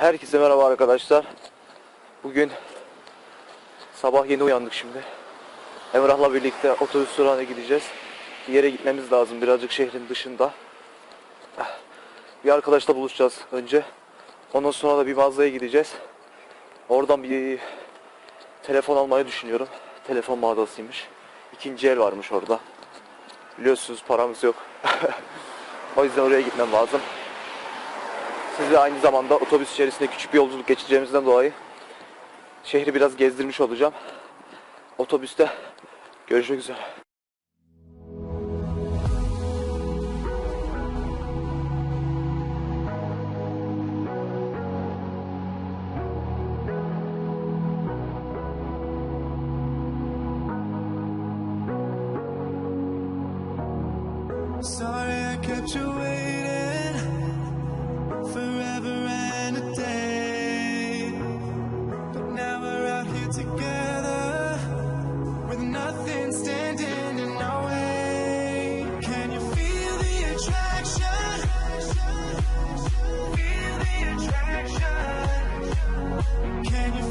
Herkese merhaba arkadaşlar. Bugün sabah yeni uyandık şimdi. Emrah'la birlikte otobüs durağına gideceğiz. Bir yere gitmemiz lazım birazcık şehrin dışında. Bir arkadaşla buluşacağız önce. Ondan sonra da bir mağazaya gideceğiz. Oradan bir telefon almayı düşünüyorum. Telefon mağazasıymış. İkinci el varmış orada. Biliyorsunuz paramız yok. o yüzden oraya gitmem lazım. Size aynı zamanda otobüs içerisinde küçük bir yolculuk geçeceğimizden dolayı şehri biraz gezdirmiş olacağım. Otobüste görüşmek üzere. Sorry I kept you Can you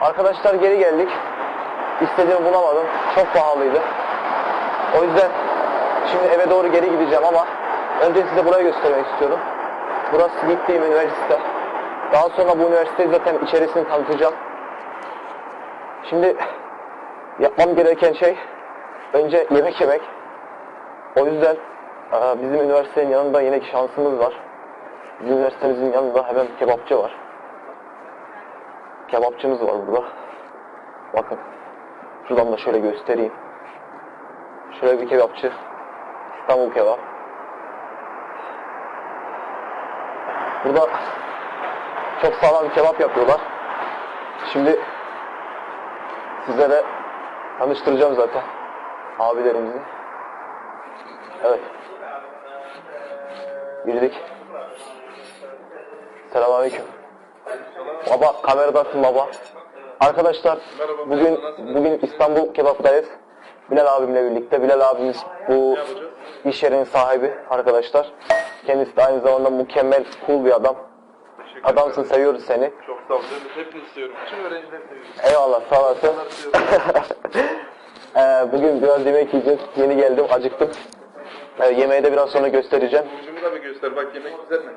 Arkadaşlar geri geldik. İstediğimi bulamadım. Çok pahalıydı. O yüzden şimdi eve doğru geri gideceğim ama önce size burayı göstermek istiyorum. Burası gittiğim üniversite. Daha sonra bu üniversiteyi zaten içerisini tanıtacağım. Şimdi yapmam gereken şey önce yemek yemek. O yüzden bizim üniversitenin yanında yine şansımız var. Bizim üniversitemizin yanında hemen kebapçı var. Kebapçımız var burada. Bakın. Şuradan da şöyle göstereyim. Şöyle bir kebapçı. İstanbul kebap. Burada çok sağlam bir kebap yapıyorlar. Şimdi sizlere tanıştıracağım zaten abilerimizi. Evet. Girdik. Selamünaleyküm. Baba kameradasın baba. Arkadaşlar bugün bugün İstanbul Kebap'tayız. Bilal abimle birlikte. Bilal abimiz bu iş yerinin sahibi arkadaşlar. Kendisi de aynı zamanda mükemmel cool bir adam. Adamsın seviyoruz seni. Çok sağ olun. Hepinizi seviyorum. Bütün öğrencileri seviyorum. Eyvallah sağ olasın. Ee, bugün biraz yemek yiyeceğiz. Yeni geldim acıktım. Ee, yemeği de biraz sonra göstereceğim. Ucumu da bir göster. Bak yemek güzel mi?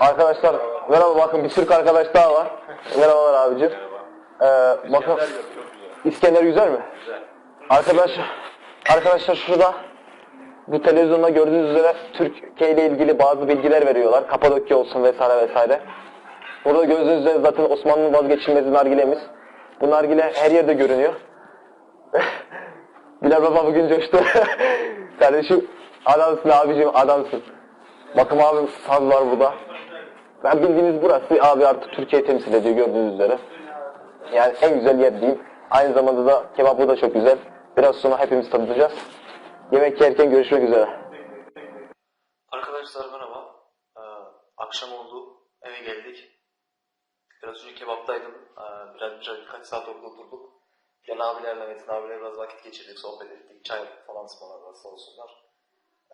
Arkadaşlar merhaba bakın bir Türk arkadaş daha var. Merhabalar abicim. Ee, bakın İskender güzel mi? Güzel. Arkadaş, arkadaşlar şurada bu televizyonda gördüğünüz üzere Türkiye ile ilgili bazı bilgiler veriyorlar. Kapadokya olsun vesaire vesaire. Burada gördüğünüz üzere zaten Osmanlı'nın vazgeçilmez nargilemiz. Bu nargile her yerde görünüyor. Bilal Baba bugün coştu. Kardeşim adamsın abicim adamsın. Bakın abi saz var burada. Ben bildiğiniz burası abi artık Türkiye temsil ediyor gördüğünüz üzere. Yani en güzel yer diyeyim. Aynı zamanda da kebabı da çok güzel. Biraz sonra hepimiz tadacağız. Yemek yerken görüşmek üzere. Arkadaşlar merhaba. Ee, akşam oldu. Eve geldik. Biraz önce kebaptaydım. Ee, biraz, biraz birkaç saat orada oturduk. Gelen abilerle, Metin abilerle biraz vakit geçirdik, sohbet ettik. Çay falan ısmarladılar sağ olsunlar.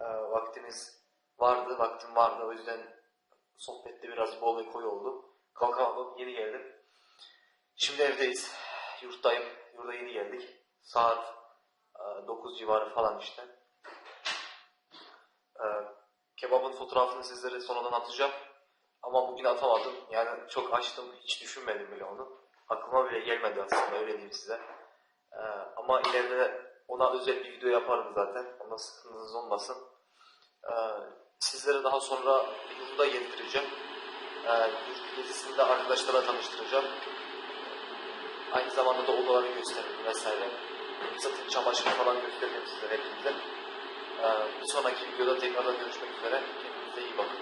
Ee, vaktimiz vardı, vaktim vardı. O yüzden sohbette biraz bol ve koyu oldu. Kalkamadım, yeni geldim. Şimdi evdeyiz. Yurttayım. Yurda yeni geldik. Saat e, 9 civarı falan işte. Ee, kebabın fotoğrafını sizlere sonradan atacağım. Ama bugün atamadım. Yani çok açtım. Hiç düşünmedim bile onu. Aklıma bile gelmedi aslında öyle diyeyim size. Ee, ama ileride ona özel bir video yaparım zaten. Ona sıkıntınız olmasın. Ee, sizlere daha sonra yurda getireceğim. Ee, yurt gezisinde arkadaşlara tanıştıracağım. Aynı zamanda da odaları gösteririm vesaire. Zaten çamaşır falan göstereceğim sizlere hepinize. Ee, bir sonraki videoda tekrardan görüşmek üzere. Kendinize iyi bakın.